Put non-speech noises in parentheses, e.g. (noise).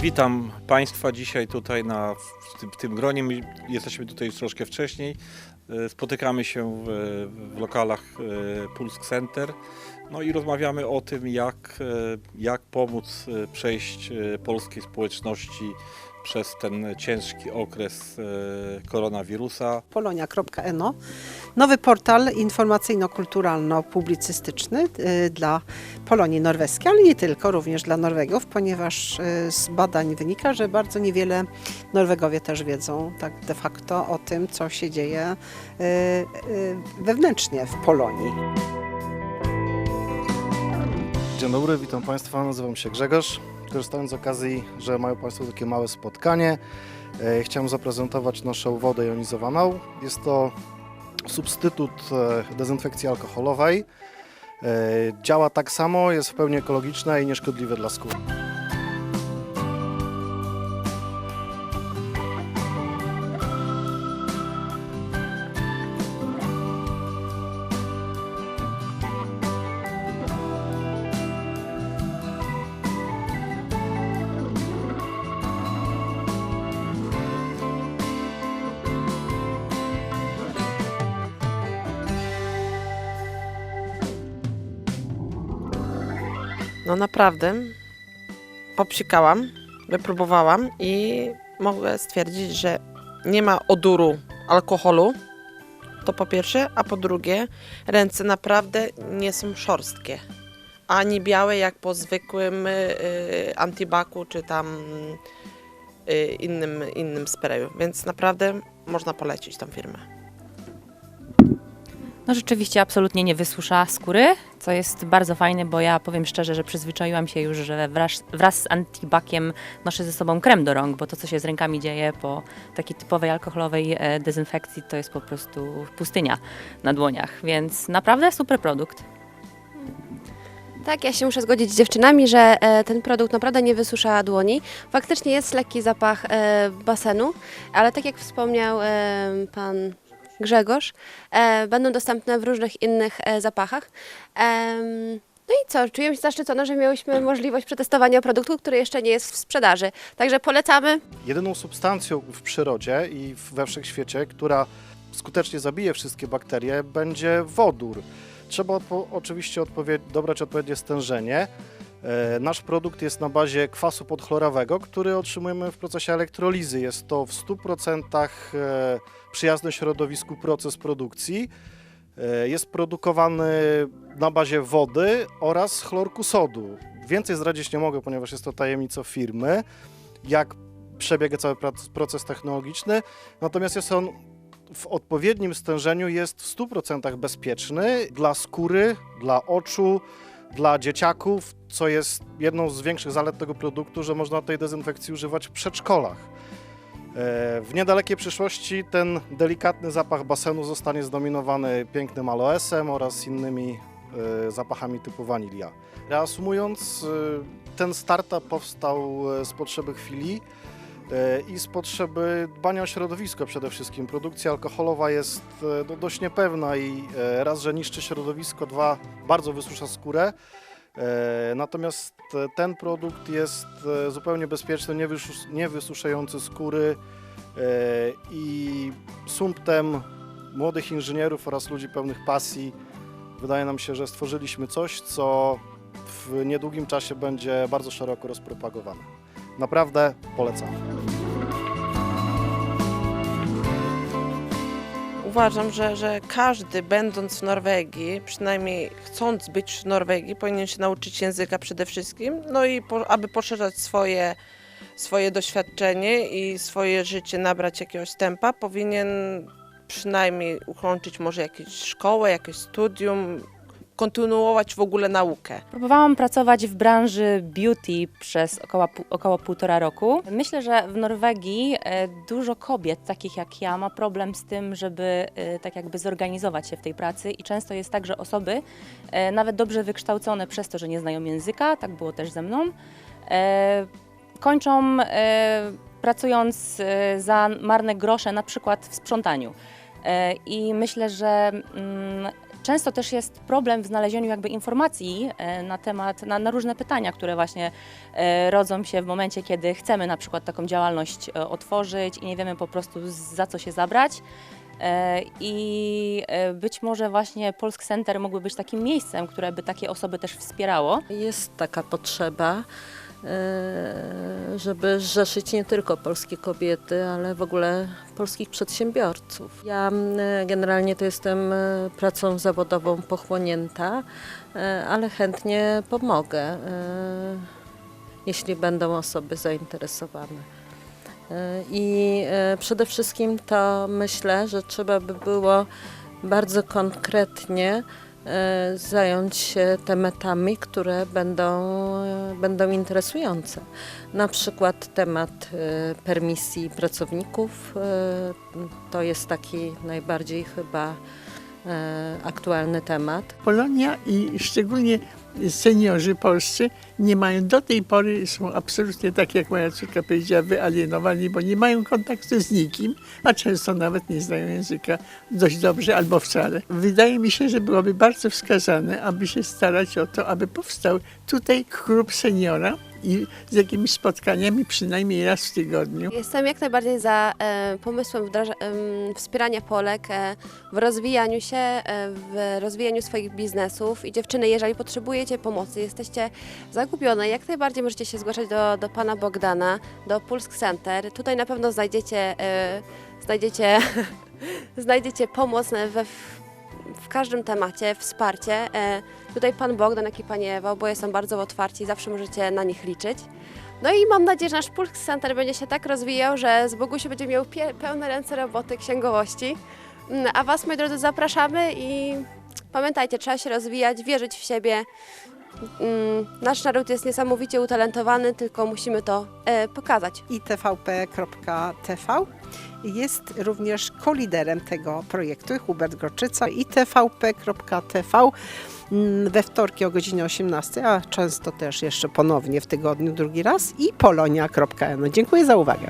Witam Państwa dzisiaj tutaj na, w, tym, w tym gronie. My jesteśmy tutaj troszkę wcześniej. E, Spotykamy się w, w lokalach e, Pulsk Center. No i rozmawiamy o tym, jak, e, jak pomóc przejść polskiej społeczności przez ten ciężki okres koronawirusa. polonia.no. Nowy portal informacyjno-kulturalno-publicystyczny dla Polonii norweskiej, ale nie tylko, również dla Norwegów, ponieważ z badań wynika, że bardzo niewiele Norwegowie też wiedzą tak de facto o tym, co się dzieje wewnętrznie w Polonii. Dzień dobry, witam Państwa, nazywam się Grzegorz. Korzystając z okazji, że mają Państwo takie małe spotkanie, e, chciałem zaprezentować naszą wodę jonizowaną. Jest to substytut e, dezynfekcji alkoholowej. E, Działa tak samo, jest w pełni ekologiczna i nieszkodliwe dla skóry. No naprawdę, popsikałam, wypróbowałam i mogę stwierdzić, że nie ma oduru alkoholu. To po pierwsze, a po drugie, ręce naprawdę nie są szorstkie. Ani białe jak po zwykłym y, antibaku czy tam y, innym, innym sprayu. Więc naprawdę można polecić tą firmę. No rzeczywiście absolutnie nie wysusza skóry, co jest bardzo fajne, bo ja powiem szczerze, że przyzwyczaiłam się już, że wraz, wraz z antibakiem noszę ze sobą krem do rąk, bo to, co się z rękami dzieje po takiej typowej alkoholowej e, dezynfekcji, to jest po prostu pustynia na dłoniach, więc naprawdę super produkt. Tak, ja się muszę zgodzić z dziewczynami, że e, ten produkt naprawdę nie wysusza dłoni. Faktycznie jest lekki zapach e, basenu, ale tak jak wspomniał pan Grzegorz, e, będą dostępne w różnych innych e, zapachach. No i co, czuję się zaszczycona, że miałyśmy możliwość przetestowania produktu, który jeszcze nie jest w sprzedaży. Także polecamy. Jedyną substancją w przyrodzie i we wszechświecie, która skutecznie zabije wszystkie bakterie, będzie wodór. Trzeba oczywiście odpowie- dobrać odpowiednie stężenie. E, Nasz produkt jest na bazie kwasu podchlorawego, który otrzymujemy w procesie elektrolizy. Jest to w 100% e, przyjazny środowisku proces produkcji. E, Jest produkowany na bazie wody oraz chlorku sodu. Więcej zdradzić nie mogę, ponieważ jest to tajemnica firmy, jak przebiega cały proces technologiczny. Natomiast jest on w odpowiednim stężeniu jest w 100% bezpieczny dla skóry, dla oczu, dla dzieciaków, co jest jedną z większych zalet tego produktu, że można tej dezynfekcji używać w przedszkolach. E, W niedalekiej przyszłości ten delikatny zapach basenu zostanie zdominowany pięknym aloesem oraz innymi e, zapachami typu wanilia. Reasumując, e, ten startup powstał z potrzeby chwili i z potrzeby dbania o środowisko przede wszystkim. Produkcja alkoholowa jest e, no, dość niepewna i e, raz, że niszczy środowisko, dwa, bardzo wysusza skórę. E, Natomiast e, ten produkt jest e, zupełnie bezpieczny, nie, wysus- nie wysuszający skóry e, i sumptem młodych inżynierów oraz ludzi pełnych pasji wydaje nam się, że stworzyliśmy coś, co w niedługim czasie będzie bardzo szeroko rozpropagowane. Naprawdę polecam. Uważam, że, że każdy będąc w Norwegii, przynajmniej chcąc być w Norwegii, powinien się nauczyć języka przede wszystkim, no i po, aby poszerzać swoje, swoje doświadczenie i swoje życie, nabrać jakiegoś tempa, powinien przynajmniej ukończyć może jakąś szkołę, jakieś studium, kontynuować w ogóle naukę. Próbowałam pracować w branży beauty przez około, około półtora roku. Myślę, że w Norwegii e, dużo kobiet, takich jak ja, ma problem z tym, żeby e, tak jakby zorganizować się w tej pracy i często jest tak, że osoby, e, nawet dobrze wykształcone przez to, że nie znają języka, tak było też ze mną, kończą pracując za marne grosze, na przykład w sprzątaniu. I myślę, że mm, Często też jest problem w znalezieniu jakby informacji e, na temat, na, na różne pytania, które właśnie e, rodzą się w momencie, kiedy chcemy na przykład taką działalność e, otworzyć i nie wiemy po prostu za co się zabrać. I być może właśnie Polsk Center mógłby być takim miejscem, które by takie osoby też wspierało. Jest taka potrzeba, żeby zrzeszyć nie tylko polskie kobiety, ale w ogóle polskich przedsiębiorców. Ja m, generalnie to jestem e, pracą zawodową pochłonięta, e, ale chętnie pomogę, e, jeśli będą osoby zainteresowane. I przede wszystkim to myślę, że trzeba by było bardzo konkretnie zająć się tematami, które będą, e, będą interesujące. Na przykład temat e, permisji pracowników, e, to jest taki najbardziej chyba e, aktualny temat. Polonia i szczególnie seniorzy polscy nie mają do tej pory, są absolutnie tak jak moja córka powiedziała, wyalienowani, bo nie mają kontaktu z nikim, a często nawet nie znają języka dość dobrze albo wcale. Wydaje mi się, że byłoby bardzo wskazane, aby się starać o to, aby powstał tutaj klub seniora i z jakimiś spotkaniami przynajmniej raz w tygodniu. Jestem jak najbardziej za e, pomysłem wdraża, em, wspierania Polek e, w rozwijaniu się, e, w rozwijaniu swoich biznesów. I dziewczyny, jeżeli potrzebujecie pomocy, jesteście zagubione, jak najbardziej możecie się zgłaszać do, do pana Bogdana, do Pulsk Center. Tutaj na pewno znajdziecie, e, znajdziecie, (laughs) znajdziecie pomoc we, w każdym temacie, wsparcie. E, tutaj pan Bogdan, jak i pani Ewa, oboje są bardzo otwarci, zawsze możecie na nich liczyć. No i mam nadzieję, że nasz Pulsk Center będzie się tak rozwijał, że z Bogusiu będzie miał pełne ręce roboty księgowości. Mm, A Was, moi drodzy, zapraszamy i pamiętajcie, trzeba się rozwijać, wierzyć w siebie. Mm, Nasz naród jest niesamowicie utalentowany, tylko musimy to e, pokazać. i tvp.tv jest również koliderem tego projektu, Hubert Gorczyca i tvp.tv mm, we wtorki o godzinie 18, a często też jeszcze ponownie w tygodniu drugi raz i polonia.no. Dziękuję za uwagę.